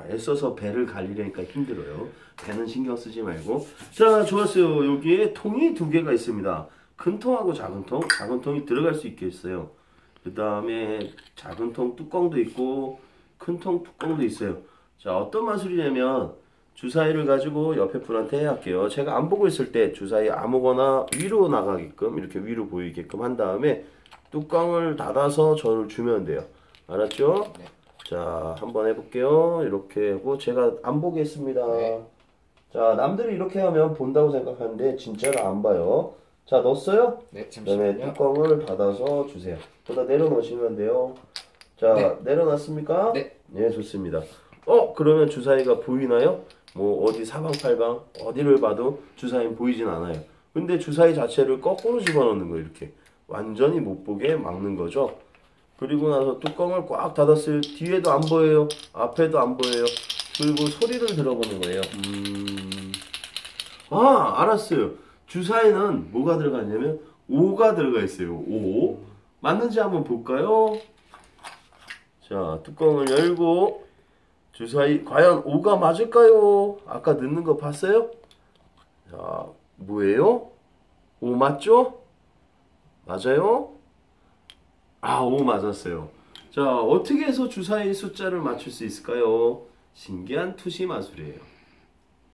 아, 애써서 배를 갈리려니까 힘들어요. 배는 신경 쓰지 말고. 자, 좋았어요. 여기에 통이 두 개가 있습니다. 큰 통하고 작은 통. 작은 통이 들어갈 수 있게 있어요. 그 다음에 작은 통 뚜껑도 있고 큰 통 뚜껑도 있어요. 자, 어떤 마술이냐면 주사위를 가지고 옆에 분한테 할게요. 제가 안 보고 있을 때 주사위 아무거나 위로 나가게끔 이렇게 위로 보이게끔 한 다음에 뚜껑을 닫아서 저를 주면 돼요. 알았죠? 네. 자, 한번 해볼게요. 이렇게 하고 제가 안 보겠습니다. 네. 자, 남들이 이렇게 하면 본다고 생각하는데 진짜로 안 봐요. 자, 넣었어요? 네, 그다음에 잠시만요. 뚜껑을 닫아서 주세요. 거기다 내려놓으시면 돼요. 자, 네. 내려놨습니까? 네. 네, 좋습니다. 어, 그러면 주사위가 보이나요? 뭐 어디 사방팔방 어디를 봐도 주사위는 보이진 않아요. 근데 주사위 자체를 거꾸로 집어넣는 거예요, 이렇게. 완전히 못 보게 막는 거죠. 그리고 나서 뚜껑을 꽉 닫았어요. 뒤에도 안 보여요. 앞에도 안 보여요. 그리고 소리를 들어보는 거예요. 음. 아, 알았어요. 주사위는 뭐가 들어가냐면 오가 들어가 있어요. 오. 맞는지 한번 볼까요? 자, 뚜껑을 열고 주사위 과연 오가 맞을까요? 아까 넣는 거 봤어요? 자, 뭐예요? 오 맞죠? 맞아요? 아, 오 맞았어요. 자, 어떻게 해서 주사위 숫자를 맞출 수 있을까요? 신기한 투시 마술이에요.